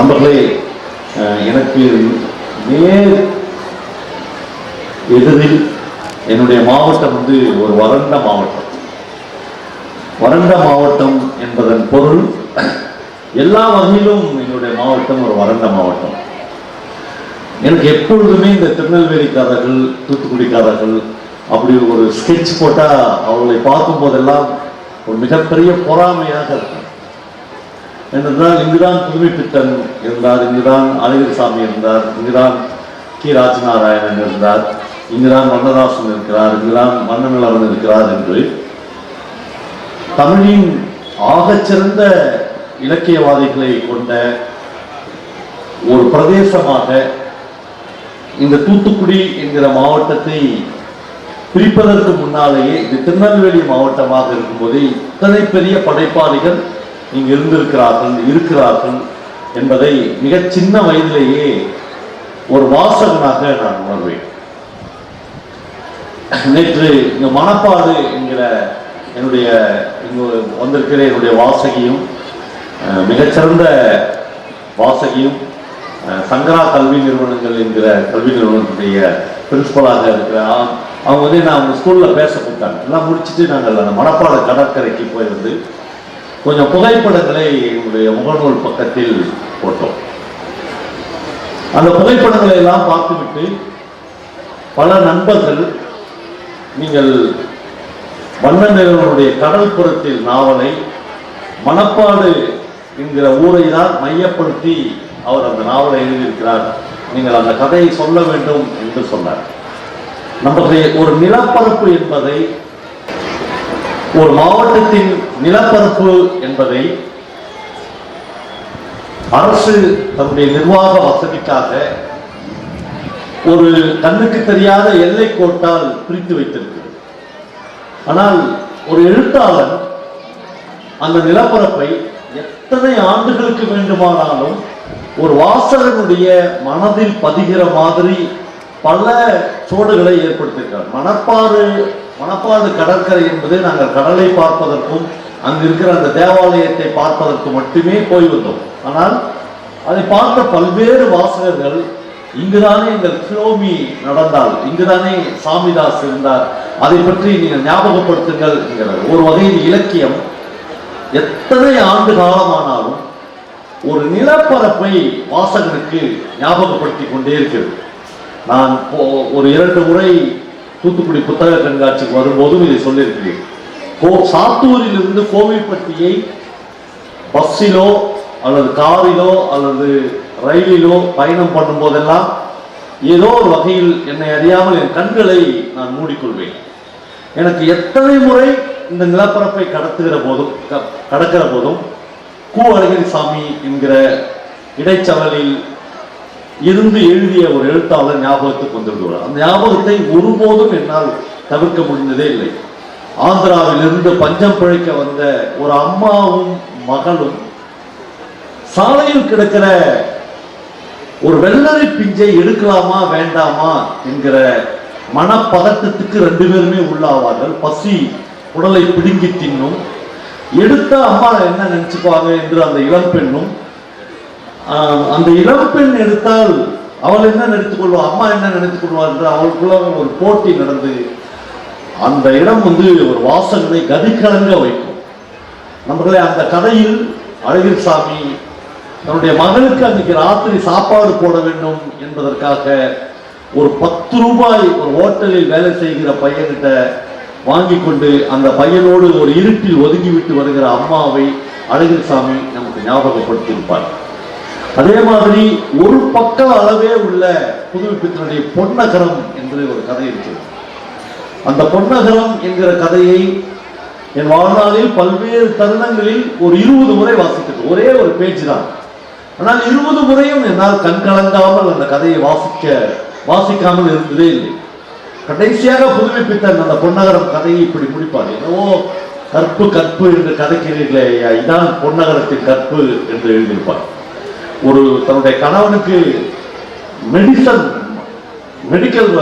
நண்பர்களே எனக்கு நேர் எதிரில் என்னுடைய மாவட்டம் வந்து ஒரு வறண்ட மாவட்டம். வறண்ட மாவட்டம் என்பதன் பொருள் எல்லா வகையிலும் என்னுடைய மாவட்டம் ஒரு வறண்ட மாவட்டம். எனக்கு எப்பொழுதுமே இந்த திருநெல்வேலிக்காரர்கள் தூத்துக்குடிக்காரர்கள் அப்படி ஒரு ஸ்கெட்ச் போட்டால் அவர்களை பார்க்கும் போதெல்லாம் ஒரு மிகப்பெரிய பொறாமையாக இருக்கும். என்றால் இங்குதான் புதுமைப்பித்தன் இருந்தார் இங்குதான் அழகிரிசாமி இருந்தார் இங்குதான் கி. ராஜநாராயணன் இருந்தார் இங்குதான் வண்ணதாசன் இருக்கிறார் இங்குதான் மன்னநிலவன் இருக்கிறார் என்று தமிழின் ஆகச்சிறந்த இலக்கியவாதிகளை கொண்ட ஒரு பிரதேசமாக இந்த தூத்துக்குடி என்கிற மாவட்டத்தை பிரிப்பதற்கு முன்னாலேயே இது திருநெல்வேலி மாவட்டமாக இருக்கும்போது இத்தனை பெரிய படைப்பாளிகள் இங்கு இருந்திருக்கிறார்கள் இருக்கிறார்கள் என்பதை மிகச் சின்ன வயதிலேயே ஒரு வாசகனாக நான் உணர்வேன். நேற்று இங்க மணப்பாடு என்கிற என்னுடைய இங்கு வந்திருக்கிற என்னுடைய வாசகியும் அஹ், மிகச்சிறந்த வாசகியும் அஹ், சங்கரா கல்வி நிறுவனங்கள் என்கிற கல்வி நிறுவனத்துடைய பிரின்சிபலாக இருக்கிற அவங்க வந்து நான் உங்கள் ஸ்கூலில் பேச கொடுத்தாங்க எல்லாம் முடிச்சுட்டு நாங்கள் அந்த மணப்பாடு கடற்கரைக்கு போயிருந்து கொஞ்சம் புகைப்படங்களை எங்களுடைய முகநூல் பக்கத்தில் போட்டோம். அந்த புகைப்படங்களை எல்லாம் பார்த்துவிட்டு பல நண்பர்கள் நீங்கள் வண்ணநிலவனுடைய கடல் புறத்தில் நாவலை மணப்பாடு என்கிற ஊரை தான் மையப்படுத்தி அவர் அந்த நாவலை எழுதியிருக்கிறார். நீங்கள் அந்த கதையை சொல்ல வேண்டும் என்று சொன்னார். நம்முடைய ஒரு நிலப்பரப்பு என்பதை ஒரு மாவட்டத்தின் நிலப்பரப்பு என்பதை அரசு தன்னுடைய நிர்வாக வசதிக்காக ஒரு கண்ணுக்கு தெரியாத எல்லை கோட்டால் பிரித்து வைத்திருக்கிறது. ஆனால் ஒரு எழுத்தாளர் அந்த நிலப்பரப்பை எத்தனை ஆண்டுகளுக்கு வேண்டுமானாலும் ஒரு வாசகனுடைய மனதில் பதிகிற மாதிரி பல சோடுகளை ஏற்படுத்தியிருக்கிறார் மணப்பாறு மணப்பாடு கடற்கரை என்பது நாங்கள் கடலை பார்ப்பதற்கும் அங்கு இருக்கிற அந்த தேவாலயத்தை பார்ப்பதற்கு மட்டுமே போய் வந்தோம். ஆனால் அதை பார்த்த பல்வேறு வாசகர்கள் இங்குதானே எங்கள் கிலோமி நடந்தால் இங்குதானே சாமிதாஸ் இருந்தார் அதை பற்றி நீங்கள் ஞாபகப்படுத்துங்கள் என்கிறார். ஒரு வகையில் இலக்கியம் எத்தனை ஆண்டு காலமானாலும் ஒரு நிலப்பரப்பை வாசகனுக்கு ஞாபகப்படுத்தி கொண்டே இருக்கிறது. நான் போ- ஒரு இரண்டு முறை தூத்துக்குடி புத்தக கண்காட்சிக்கு வரும்போதும் இதை சொல்லியிருக்கிறேன். கோ சாத்தூரிலிருந்து கோவில்பட்டியை பஸ்ஸிலோ அல்லது காரிலோ அல்லது ரயிலிலோ பயணம் பண்ணும்போதெல்லாம் ஏதோ ஒரு வகையில் என்னை அறியாமல் என் கண்களை நான் மூடிக்கொள்வேன். எனக்கு எத்தனை முறை இந்த நிலப்பரப்பை கடத்துகிற போதும் க- கடக்கிற போதும் கூ அழகிரி சாமி என்கிற இடைச்சவலில் இருந்து எழுதிய ஒரு எழுத்தாளர் ஞாபகத்துக்கு வந்திருக்கிறார் அந்த ஞாபகத்தை ஒருபோதும் என்னால் தவிர்க்க முடிந்ததே இல்லை. ஆந்திராவிலிருந்து பஞ்சம் பிழைக்க வந்த ஒரு அம்மாவும் மகளும் சாலையில் கிடக்கிற ஒரு வெள்ளரி பிஞ்சை எடுக்கலாமா வேண்டாமா என்கிற மனப்பதட்டத்துக்கு ரெண்டு பேருமே உள்ளாவார்கள். பசி உடலை பிடுங்கி தின்னும். எடுத்த அம்மா என்ன நினைச்சுப்பாங்க என்று அந்த இளம்பெண்ணும் அந்த இளம்பெண் எடுத்தால் அவள் என்ன நினைத்துக் கொள்வா? அம்மா என்ன நினைத்துக் கொள்வார் என்று அவளுக்குள்ள ஒரு போட்டி நடந்து அந்த இடம் வந்து ஒரு வாசகனை கதிக்கலங்க வைக்கும். நம்மளே அந்த கதையில் அழகிர் சாமி தன்னுடைய மகளுக்கு அன்னைக்கு ராத்திரி சாப்பாடு போட வேண்டும் என்பதற்காக ஒரு பத்து ரூபாய் ஒரு ஹோட்டலில் வேலை செய்கிற பையன்கிட்ட வாங்கி கொண்டு அந்த பையனோடு ஒரு இருட்டில் ஒதுங்கிவிட்டு வருகிற அம்மாவை அழகிரிசாமி நமக்கு ஞாபகப்படுத்தியிருப்பார். அதே மாதிரி ஒரு பக்க அளவே உள்ள புதுமைப்பித்தனுடைய பொன்னகரம் என்று ஒரு கதை இருக்கிறது. அந்த பொன்னகரம் என்கிற கதையை என் வாழ்நாளில் பல்வேறு தருணங்களில் ஒரு இருபது முறை வாசித்தது. ஒரே ஒரு பேஜ் தான். ஆனால் இருபது முறையும் என்னால் கண்கலங்காமல் அந்த கதையை வாசிக்க வாசிக்காமல் இருந்ததே இல்லை. கடைசியாக புதுமைப்பித்தன் அந்த பொன்னகரம் கதையை இப்படி முடிப்பார். என்னவோ கற்பு கற்பு என்று கதைக்கிறீர்களே ஐயா இதான் பொன்னகரத்தின் கற்பு என்று எழுதியிருப்பார். ஒரு தன்னுடைய கணவனுக்கு மெடிசன் மெடிக்கல்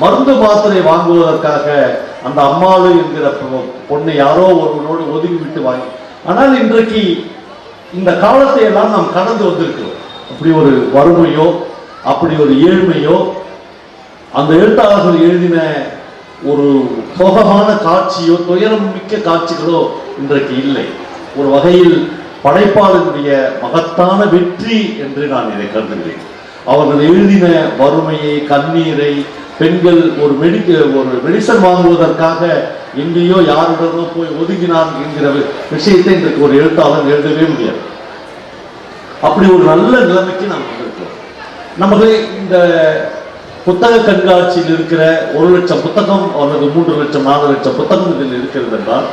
மருந்து மாத்திரை வாங்குவதற்காக அந்த அம்மாளு என்கிற பொண்ணை யாரோ ஒருவனோடு ஒதுங்கி விட்டு வாங்கி ஆனால் இன்றைக்கு இந்த காலத்தை எல்லாம் நாம் கடந்து வந்திருக்கிறோம். அப்படி ஒரு வறுமையோ அப்படி ஒரு ஏழ்மையோ அந்த எழுத்தாளர்கள் எழுதின ஒரு சோகமான காட்சியோ துயரம் மிக்க காட்சிகளோ இன்றைக்கு இல்லை. ஒரு வகையில் படைப்பாளனுடைய மகத்தான வெற்றி என்று நான் இதை கருதுகிறேன். அவர்கள் எழுதின வறுமையை கண்ணீரை பெண்கள் ஒரு மெடிக்க ஒரு மெடிசன் வாங்குவதற்காக எங்கேயோ யாருடனோ போய் ஒதுங்கினான் என்கிற விஷயத்தை இன்றைக்கு ஒரு எழுத்தாளர் எழுதவே முடியாது. அப்படி ஒரு நல்ல நிலைமைக்கு நாம் வந்திருக்கிறோம். நமக்கு இந்த புத்தக கண்காட்சியில் இருக்கிற ஒரு லட்சம் புத்தகம் அல்லது மூன்று லட்சம் நாலு லட்சம் புத்தகம் இதில் இருக்கிறது என்றால்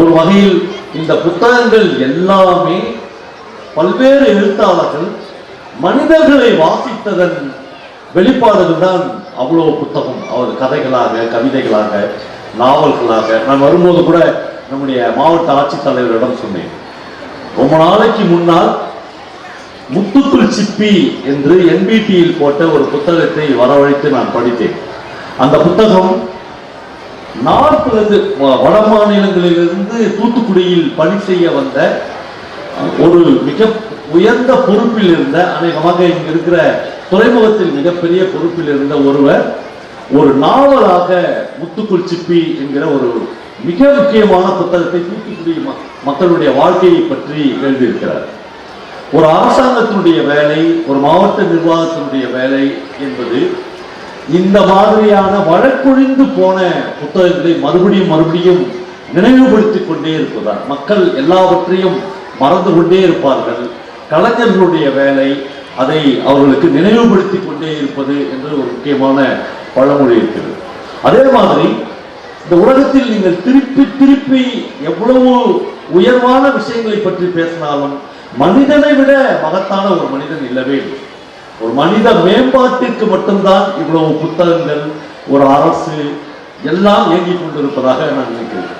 ஒரு வகையில் இந்த புத்தகங்கள் எல்லாமே பல்வேறு எழுத்தாளர்கள் மனிதர்களை வாசித்ததன் வெளிப்பாடுகள் தான் அவ்வளோ புத்தகம். அவர் கதைகளாக கவிதைகளாக நாவல்களாக. நான் வரும்போது கூட நம்முடைய மாவட்ட ஆட்சித்தலைவரிடம் சொன்னேன். ரொம்ப நாளைக்கு முன்னால் முத்துக்குள் சிப்பி என்று என்பிடியில் போட்ட ஒரு புத்தகத்தை வரவழைத்து நான் படித்தேன். அந்த புத்தகம் நார்த்திலிருந்து வ- வட மாநிலங்களிலிருந்து தூத்துக்குடியில் பணி செய்ய வந்த ஒரு மிக உயர்ந்த பொறுப்பில் இருந்த அநேகமாக இங்க இருக்கிற துறைமுகத்தில் மிகப்பெரிய பொறுப்பில் இருந்த ஒருவர் ஒரு நாவலாக முத்துக்குள் சிப்பி என்கிற ஒரு மிக முக்கியமான புத்தகத்தை தூத்துக்குடி ம- மக்களுடைய வாழ்க்கையை பற்றி எழுதியிருக்கிறார். ஒரு அரசாங்கத்தினுடைய வேலை ஒரு மாவட்ட நிர்வாகத்தினுடைய வேலை என்பது இந்த மாதிரியான வழக்கொழிந்து போன புத்தகங்களை மறுபடியும் மறுபடியும் நினைவுபடுத்திக் கொண்டே இருப்பதால் மக்கள் எல்லாவற்றையும் மறந்து கொண்டே இருப்பார்கள். கலைஞர்களுடைய வேலை அதை அவர்களுக்கு நினைவுபடுத்தி கொண்டே இருப்பது என்று ஒரு முக்கியமான பழமொழி இருக்கிறது. அதே மாதிரி இந்த உலகத்தில் நீங்கள் திருப்பி திருப்பி எவ்வளவு உயர்வான விஷயங்களை பற்றி பேசினாலும் மனிதனை விட மகத்தான ஒரு மனிதன் இல்லவே இல்லை. ஒரு மனித மேம்பாட்டிற்கு மட்டும்தான் இவ்வளவு புத்தகங்கள் ஒரு அரசு எல்லாம் இயங்கிக் கொண்டிருப்பதாக நான் நினைக்கிறேன்.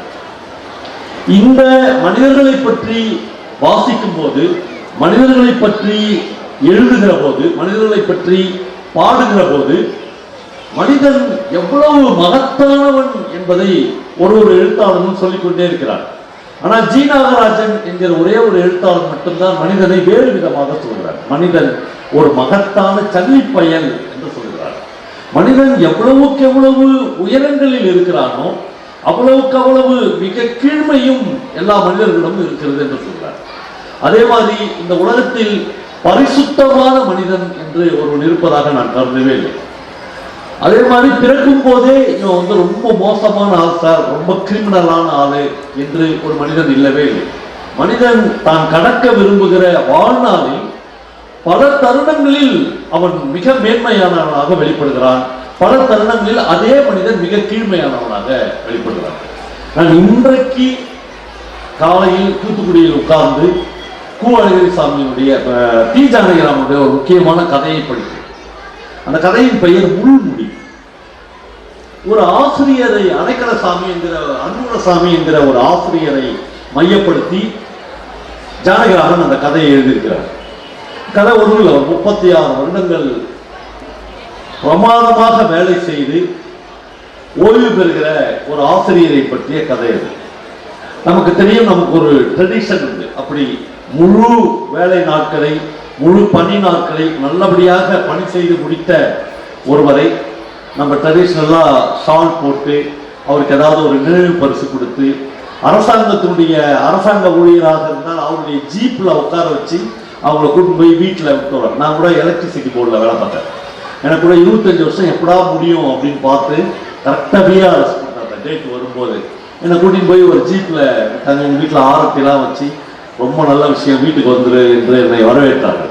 இந்த மனிதர்களை பற்றி வாசிக்கும் போது மனிதர்களை பற்றி எழுதுகிற போது மனிதர்களை பற்றி பாடுகிற போது மனிதன் எவ்வளவு மகத்தானவன் என்பதை ஒரு ஒரு எழுத்தாளனும் சொல்லிக்கொண்டே இருக்கிறார் ஆனால் ஜி நாகராஜன் என்கிற ஒரே ஒரு எழுத்தாளர் மட்டும்தான் மனிதனை வேறு விதமாக சொல்கிறார் மனிதன் ஒரு மகத்தான சல்லிப்பயல் என்று சொல்கிறார். மனிதன் எவ்வளவுக்கு எவ்வளவு உயரங்களில் இருக்கிறானோ அவ்வளவுக்கு அவ்வளவு மிக கீழ்மையும் எல்லா மனிதர்களிடமும் இருக்கிறது என்று சொல்கிறார். அதே மாதிரி இந்த உலகத்தில் பரிசுத்தமான மனிதன் என்று ஒருவன் இருப்பதாக நான் கருதவே இல்லை. அதே மாதிரி பிறக்கும் போதே இவன் வந்து ரொம்ப மோசமான ஆள் சார் ரொம்ப கிரிமினலான ஆளு என்று ஒரு மனிதன் இல்லவே இல்லை. மனிதன் தான் கடக்க விரும்புகிற வாழ்நாளில் பல தருணங்களில் அவன் மிக மேன்மையானவனாக வெளிப்படுகிறான். பல தருணங்களில் அதே மனிதன் மிக கீழ்மையானவனாக வெளிப்படுகிறான். நான் இன்றைக்கு காலையில் தூத்துக்குடியில் உட்கார்ந்து கு அழகிரி சாமியினுடைய டி. ஜானகிராமனுடைய ஒரு முக்கியமான கதையை படித்தேன். அந்த கதையின் பெயர் முள்முடி. ஒரு ஆசிரியரை அணைக்கல சாமி என்கிற அன்புரசாமி என்கிற ஒரு ஆசிரியரை மையப்படுத்தி ஜானகிராமன் அந்த கதையை எழுதியிருக்கிறார். கதை ஒரு முப்பத்தி ஆறு வருடங்கள் பிரமாதமாக வேலை செய்து ஓய்வு பெறுகிற ஒரு ஆசிரியரை பற்றிய கதை அது. நமக்கு தெரியும் நமக்கு ஒரு ட்ரெடிஷன் உண்டு. அப்படி முழு வேலை நாட்களை முழு பணி நாட்களை நல்லபடியாக பணி செய்து முடித்த ஒருவரை நம்ம ட்ரெடிஷ்னலாக ஷால் போட்டு அவருக்கு ஏதாவது ஒரு நினைவு பரிசு கொடுத்து அரசாங்கத்தினுடைய அரசாங்க ஊழியராக இருந்தால் அவருடைய ஜீப்பில் உட்கார வச்சு அவங்கள கூட்டிட்டு போய் வீட்டில் விட்டுறேன் நான் கூட எலக்ட்ரிசிட்டி போர்டில் வேலை பார்த்தேன். எனக்கு கூட இருபத்தஞ்சு வருஷம் எப்படா முடியும் அப்படின்னு பார்த்து கரெக்டாக பிஆர்எஸ் அந்த டேட் வரும்போது என்னை கூட்டிட்டு போய் ஒரு ஜீப்பில் தங்க எங்கள் வீட்டில் ஆரத்திலாம் வச்சு ரொம்ப நல்ல விஷயம் வீட்டுக்கு வந்துரு என்று என்னை வரவேற்றாங்க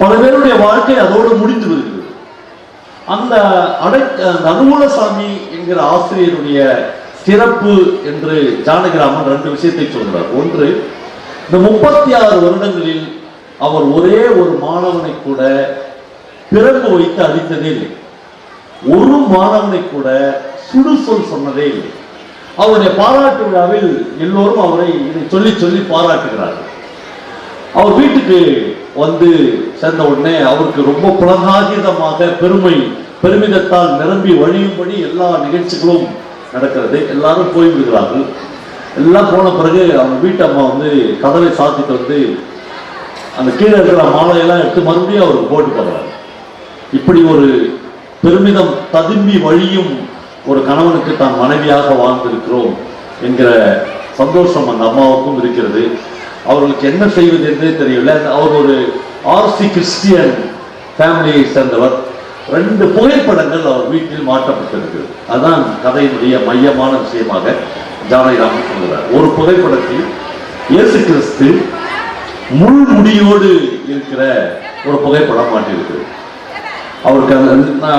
பல பேருடைய வாழ்க்கை அதோடு முடிந்து விடுகிறது. அந்த அடை அந்த அனுகூலசாமி என்கிற ஆசிரியருடைய சிறப்பு என்று ஜானகிராமன் ரெண்டு விஷயத்தை சொல்கிறார் ஒன்று இந்த முப்பத்தி ஆறு வருடங்களில் அவர் ஒரே ஒரு மாணவனை கூட பிறப்பு வைத்து அடித்ததே இல்லை. ஒரு மாணவனை கூட சுடுசொல் சொன்னதே இல்லை. அவருடைய பாராட்டு விழாவில் எல்லோரும் அவரை இதை சொல்லி சொல்லி பாராட்டுகிறார்கள். அவர் வீட்டுக்கு வந்து சேர்ந்த உடனே அவருக்கு ரொம்ப புலகாகிதமாக பெருமை பெருமிதத்தால் நிரம்பி வழியும்படி எல்லா நிகழ்ச்சிகளும் நடக்கிறது. எல்லாரும் போய்விடுகிறார்கள் எல்லாம் போன பிறகு அவங்க வீட்டு அம்மா வந்து கதவை சாத்திட்டு வந்து அந்த கீழே இருக்கிற மாலையெல்லாம் எடுத்து மறுபடியும் அவருக்கு போட்டு போடுறாரு இப்படி ஒரு பெருமிதம் ததும்பி வழியும் ஒரு கணவனுக்கு தான் மனைவியாக வாழ்ந்திருக்கிறோம் என்கிற சந்தோஷம் அந்த அம்மாவுக்கும் இருக்கிறது. அவர்களுக்கு என்ன செய்வது என்றே தெரியவில்லை. அவர் ஒரு ஆர்சி கிறிஸ்டியன் ஃபேமிலியை சேர்ந்தவர். ரெண்டு புகைப்படங்கள் அவர் வீட்டில் மாற்றப்பட்டிருக்கிறது. அதுதான் கதையினுடைய மையமான விஷயமாக ஜானகிராமன் சொல்கிறார் ஒரு புகைப்படத்தில் இயேசு கிறிஸ்து முள் முடியோடு இருக்கிற ஒரு புகைப்படம் மாட்டியிருக்கிறது அவருக்கு அந்த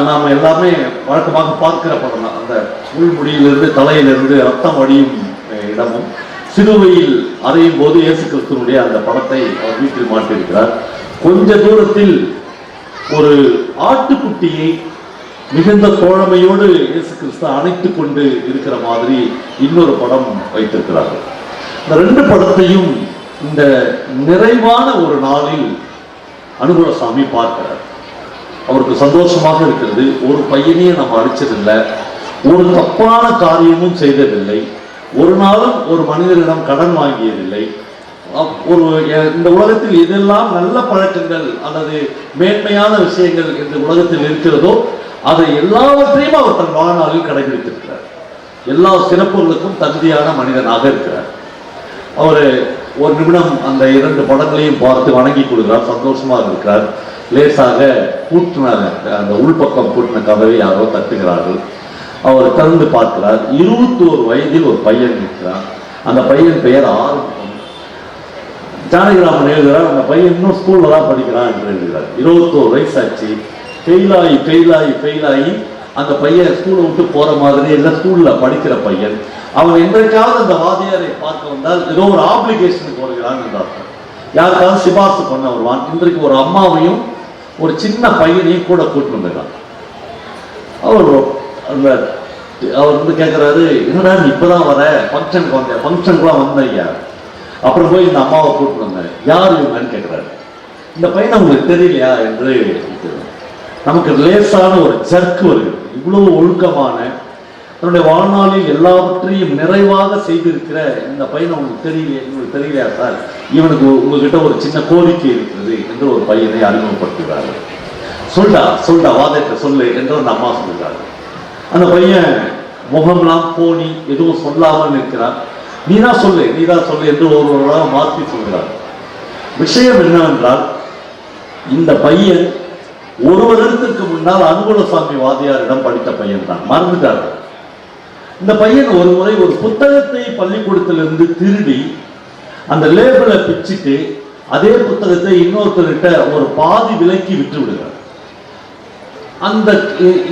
நாம் எல்லாமே வழக்கமாக பார்க்கிற படம் தான். அந்த உள்முடியிலிருந்து தலையிலிருந்து ரத்தம் வடியும் இடமும் சிலுவையில் அறையும் போது இயேசு கிறிஸ்துவனுடைய அந்த படத்தை அவர் வீட்டில் மாட்டியிருக்கிறார். கொஞ்ச தூரத்தில் ஒரு ஆட்டுக்குட்டியை மிகுந்த தோழமையோடு இயேசு கிறிஸ்து அணைத்து கொண்டு இருக்கிற மாதிரி இன்னொரு படம் வைத்திருக்கிறார்கள். இந்த ரெண்டு படத்தையும் இந்த நிறைவான ஒரு நாளில் அனுகுலசாமி பார்க்கிறார். அவருக்கு சந்தோஷமாக இருக்கிறது. ஒரு பையனையும் நம்ம அடிச்சதில்லை. ஒரு தப்பான காரியமும் செய்ததில்லை. ஒரு நாளும் ஒரு மனிதனிடம் கடன் வாங்கியதில்லை. அப்- ஒரு இந்த உலகத்தில் எதெல்லாம் நல்ல பழக்கங்கள் அல்லது மேன்மையான விஷயங்கள் இந்த உலகத்தில் இருக்கிறதோ அதை எல்லாவற்றையும் அவர் தன் வாழ்நாளில் கடைபிடித்திருக்கிறார். எல்லா சிறப்புகளுக்கும் தகுதியான மனிதனாக இருக்கிறார். அவர் ஒரு நிமிடம் அந்த இரண்டு படங்களையும் பார்த்து வணங்கி கொடுக்கிறார். சந்தோஷமாக இருக்கிறார். லேசாக கூட்டின அந்த உள்பக்கம் கூட்டின கதவை யாரோ தட்டுகிறார்கள். அவர் திறந்து பார்க்கிறார். இருபத்தோரு வயதில் ஒரு பையன் இருக்கிறார் அந்த பையன் பெயர் ஆறு ஜானகிராமன் எழுதுகிறார் அந்த பையன் இன்னும் ஸ்கூலில் தான் படிக்கிறான் என்று எழுதுகிறார். இருபத்தோரு வயசாச்சு. ஃபெயிலாகி ஃபெயிலாகி ஃபெயிலாகி அந்த பையன் ஸ்கூலை விட்டு போற மாதிரி இல்லை ஸ்கூல்ல படிக்கிற பையன். அவன் என்றைக்காவது அந்த வாதியாரை பார்க்க வந்தால் ஏதோ ஒரு ஆப்ளிகேஷனுக்கு வருகிறான் என்று அர்த்தம் யாருக்காவது சிபார்சு பண்ண வருவான். இன்றைக்கு ஒரு அம்மாவையும் ஒரு சின்ன பையனையும் கூட கூட்டு வந்துருக்கான் அவர் அந்த அவர் வந்து கேட்குறாரு என்னடா நீ இப்பதான் வர? ஃபங்க்ஷனுக்கு வந்தேன் ஃபங்க்ஷனுக்குலாம் வந்தேன் ஐயா அப்புறம் போய் இந்த அம்மாவை கூப்பிட்டு வந்தேன் யார் இவங்கன்னு கேட்குறாரு இந்த பையனை உங்களுக்கு தெரியலையா? என்று நமக்கு லேசான ஒரு ஜர்க்கு வருகிறது இவ்வளவு ஒழுக்கமான தன்னுடைய வாழ்நாளில் எல்லாவற்றையும் நிறைவாக செய்திருக்கிற இந்த பையனை உங்களுக்கு தெரியல உங்களுக்கு தெரியலையா சார்? இவனுக்கு உங்ககிட்ட ஒரு சின்ன கோரிக்கை இருக்கிறது என்று ஒரு பையனை அறிமுகப்படுத்துகிறார்கள் சொல்டா சொல்டா வாதத்தை சொல்லு என்று அந்த அம்மா சொல்கிறார். அந்த பையன் முகம்லாம் போனி எதுவும் சொல்லாமல் இருக்கிறான் நீ தான் சொல்லு நீ தான் சொல்லு என்று ஒருவராக மாற்றி சொல்கிறார். விஷயம் என்னவென்றால் இந்த பையன் ஒரு வருடத்திற்கு முன்னால் அனுகுலசாமி வாதியாரிடம் படித்த பையன் தான் மறந்துட்டார்கள் இந்த பையன் ஒரு முறை ஒரு புத்தகத்தை பள்ளிக்கூடத்திலிருந்து திருடி அந்த லேபிளை பிச்சுட்டு அதே புத்தகத்தை இன்னொருத்தர்கிட்ட ஒரு பாதி விலைக்கு விற்று விடுகிறார். அந்த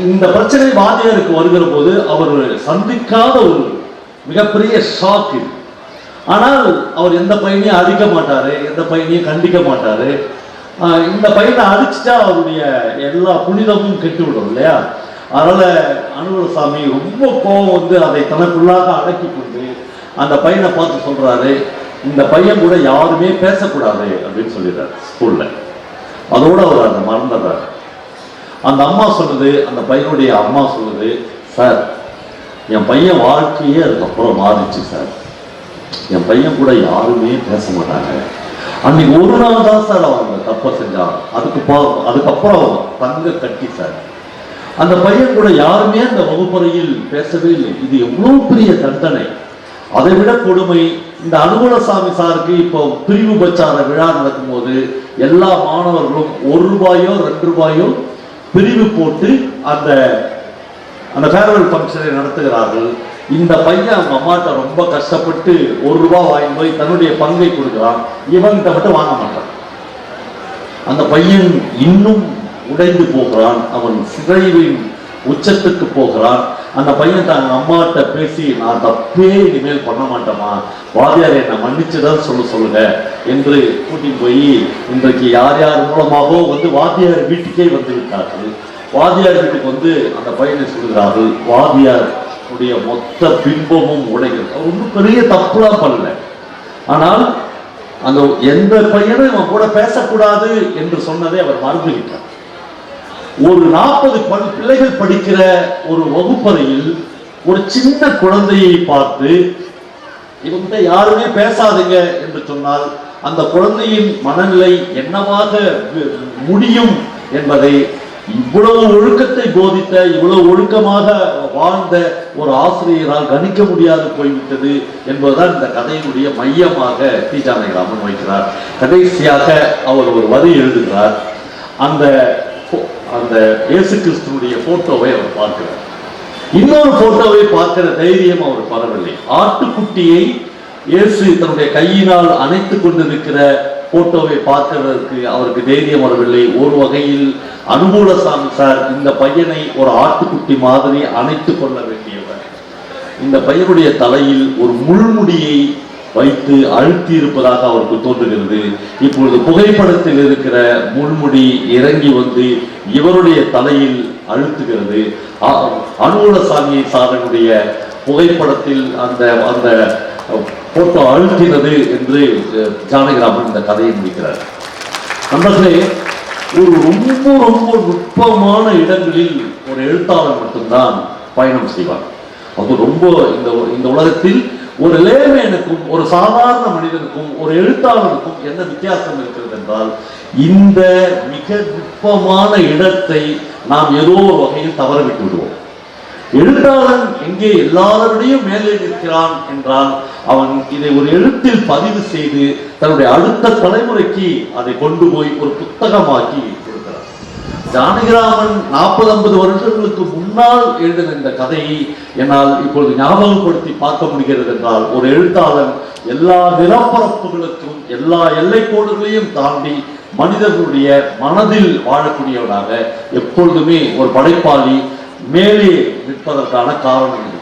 இந்த பிரச்சனை வாதியாருக்கு வருகிற போது அவர் சந்திக்காத ஒரு மிகப்பெரிய ஷாக் ஆனால் அவர் எந்த பையனையும் அடிக்க மாட்டாரு எந்த பையனையும் கண்டிக்க மாட்டாரு. இந்த பையனை அடிச்சுட்டா அவருடைய எல்லா புனிதமும் கெட்டுவிடும் இல்லையா? அதனால அனுகுலசாமி ரொம்ப கோபம் வந்து அதை தனக்குள்ளாக அடக்கி கொண்டு அந்த பையனை பார்த்து சொல்றாரு இந்த பையன் கூட யாருமே பேசக்கூடாது அப்படின்னு சொல்லிடுறாரு ஸ்கூல்ல அதோட அவர் அதை மறந்துடுறாரு. அந்த அம்மா சொல்லுது அந்த பையனுடைய அம்மா சொல்லுது சார் என் பையன் வாழ்க்கையே அதுக்கப்புறம் மாறிச்சு சார். என் பையன் கூட யாருமே பேச மாட்டாங்க. அன்னைக்கு ஒரு நாள் தான் சார் அவன் வகுப்புக்கு போகணும் அதுக்கப்புறம் தங்க கட்டி சார். அந்த பையன் கூட யாருமே அந்த வகுப்பறையில் பேசவே இல்லை. இது எவ்வளவு பெரிய தண்டனை. அதை விட கொடுமை. இந்த அனுகூலசாமி சாருக்கு இப்போ பிரிவு பச்சார விழா நடக்கும்போது எல்லா மாணவர்களும் ஒரு ரூபாயோ ரெண்டு ரூபாயோ பிரிவு போட்டு அந்த அந்த ஃபேர்வெல் ஃபங்க்ஷனை நடத்துகிறார்கள். இந்த பையன் அவங்க அம்மாட்ட ரொம்ப கஷ்டப்பட்டு ஒரு ரூபாய் வாங்கி போய் தன்னுடைய பங்கை கொடுக்குறான். இவன்கிட்ட மட்டும் வாங்க மாட்டான். அந்த பையன் இன்னும் உடைந்து போகிறான். அவன் சிதைவின் உச்சத்துக்கு போகிறான். அந்த பையன் தன் அம்மாட்ட பேசி நான் தப்பே இனிமேல் பண்ண மாட்டேமா வாதியார் என்னை மன்னிச்சுதான் சொல்ல சொல்லுங்க. என்று கூட்டிட்டு போய் இன்றைக்கு யார் யார் மூலமாகவோ வந்து வாத்தியார் வீட்டுக்கே வந்து விட்டார்கள் வாதியார் வீட்டுக்கு வந்து அந்த பையனை சொல்கிறார்கள் வாதியார் உடைய மொத்த பிம்பமும் உடைகிறது. அவர் ஒன்றும் பெரிய தப்புலாம் பண்ணல. ஆனால் அந்த எந்த பையனும் இவன் கூட பேசக்கூடாது என்று சொன்னதை அவர் மறந்துவிட்டார். ஒரு நாற்பது பிள்ளைகள் படிக்கிற ஒரு வகுப்பறையில் ஒரு சின்ன குழந்தையை பார்த்து இவங்க யாருமே பேசாதீங்க என்று சொன்னால் அந்த குழந்தையின் மனநிலை என்னவாக முடியும் என்பதை இவ்வளவு ஒழுக்கத்தை போதித்த இவ்வளவு ஒழுக்கமாக வாழ்ந்த ஒரு ஆசிரியரால் கணிக்க முடியாது போய்விட்டது என்பதுதான் இந்த கதையினுடைய மையமாக தீஜானை ஜானகிராமன் வைக்கிறார். கடைசியாக அவர் ஒரு வரி எழுதுகிறார். அந்த அந்த இயேசு கிறிஸ்துவனுடைய போட்டோவை அவர் பார்க்கிறார். இன்னொரு போட்டோவை பார்க்கிற தைரியம் அவர் பரவில்லை ஆட்டுக்குட்டியை இயேசு தன்னுடைய கையினால் அணைத்துக் கொண்டிருக்கிற போட்டோவை பார்க்கிறதற்கு அவருக்கு தைரியம் வரவில்லை. ஒரு வகையில் அனுகூலசாமி சார் இந்த பையனை ஒரு ஆட்டுக்குட்டி மாதிரி அணைத்து கொள்ள வேண்டியவர். இந்த பையனுடைய தலையில் ஒரு முள்முடியை வைத்து அழுத்தி இருப்பதாக அவருக்கு தோன்றுகிறது. இப்பொழுது புகைப்படத்தில் இருக்கிற முள்முடி இறங்கி வந்து இவருடைய தலையில் அழுத்துகிறது. அ- அனுகூலசாமி சாரனுடைய புகைப்படத்தில் அந்த அந்த போட்டு அழுத்தினது என்று ஜானகிராமன் இந்த கதையை முடிக்கிறார். நண்பர்களே ஒரு ரொம்ப ரொம்ப நுட்பமான இடங்களில் ஒரு எழுத்தாளர் மட்டும்தான் பயணம் செய்வார் அது ரொம்ப இந்த இந்த உலகத்தில் ஒரு லேமேனுக்கும் ஒரு சாதாரண மனிதனுக்கும் ஒரு எழுத்தாளருக்கும் என்ன வித்தியாசம் இருக்கிறது என்றால் இந்த மிக நுட்பமான இடத்தை நாம் ஏதோ ஒரு வகையில் தவறவிட்டு விடுவோம். எழுத்தாளன் எங்கே எல்லாருடையும் மேலே நிற்கிறான் என்றால் அவன் இதை ஒரு எழுத்தில் பதிவு செய்து தன்னுடைய அடுத்த தலைமுறைக்கு அதை கொண்டு போய் ஒரு புத்தகமாக்கி கொடுக்கிறான். ஜானகிராமன் நாற்பது ஐம்பது வருஷங்களுக்கு முன்னால் எழுதின இந்த கதையை என்னால் இப்பொழுது ஞாபகப்படுத்தி பார்க்க முடிகிறது என்றால் ஒரு எழுத்தாளன் எல்லா நிலப்பரப்புகளுக்கும் எல்லா எல்லைக்கோடுகளையும் தாண்டி மனிதர்களுடைய மனதில் வாழக்கூடியவனாக எப்பொழுதுமே ஒரு படைப்பாளி மேலே நிற்பதற்கான காரணம்